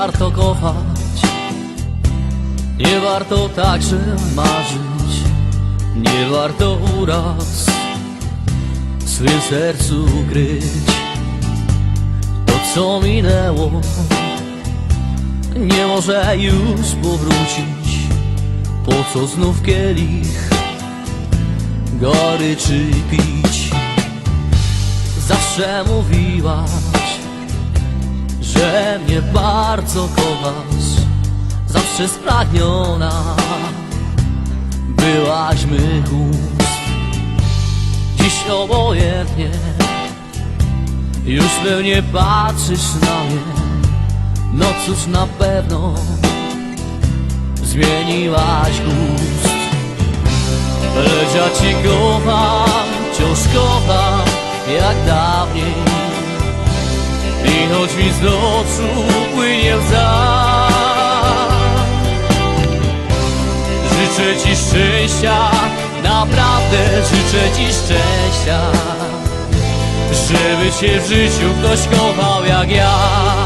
warto kochać, nie warto także marzyć, nie warto uraz w swym sercu kryć. To co minęło, nie może już powrócić. Po co znów kielich goryczy pić? Zawsze mówiłaś, że mnie bardzo kochasz, zawsze spragniona byłaś mych ust. Dziś obojętnie już pewnie patrzysz na mnie, no cóż na pewno zmieniłaś gust. Lecz ja ci kocham, wciąż kocham jak dawniej I choć mi z oczu płynie łza Życzę ci szczęścia, naprawdę życzę ci szczęścia Żeby cię w życiu ktoś kochał jak ja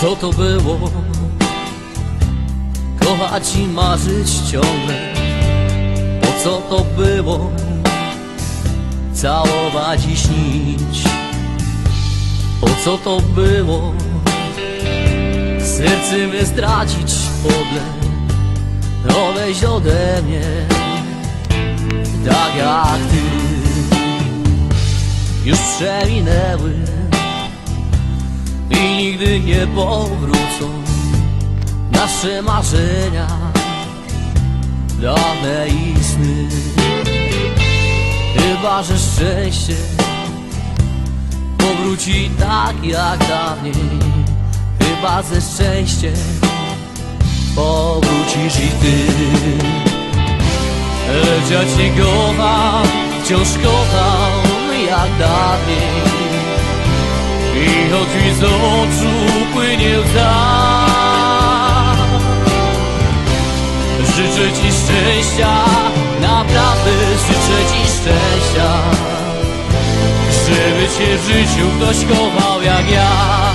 co to było? Kochać i marzyć ciągle Po co to było? Całować i śnić Po co to było? Serce my zdradzić podle Odejść ode mnie Tak jak ty Już przeminęły i nigdy nie powrócą nasze marzenia, dane i sny. Chyba, że szczęście powróci tak jak dawniej. Chyba ze szczęściem powrócisz i ty. Lecz ja cię kocham, wciąż kocham jak dawniej. I choć mi z oczu płynie łza Życzę ci szczęścia, naprawdę życzę ci szczęścia. Żeby cię w życiu ktoś kochał jak ja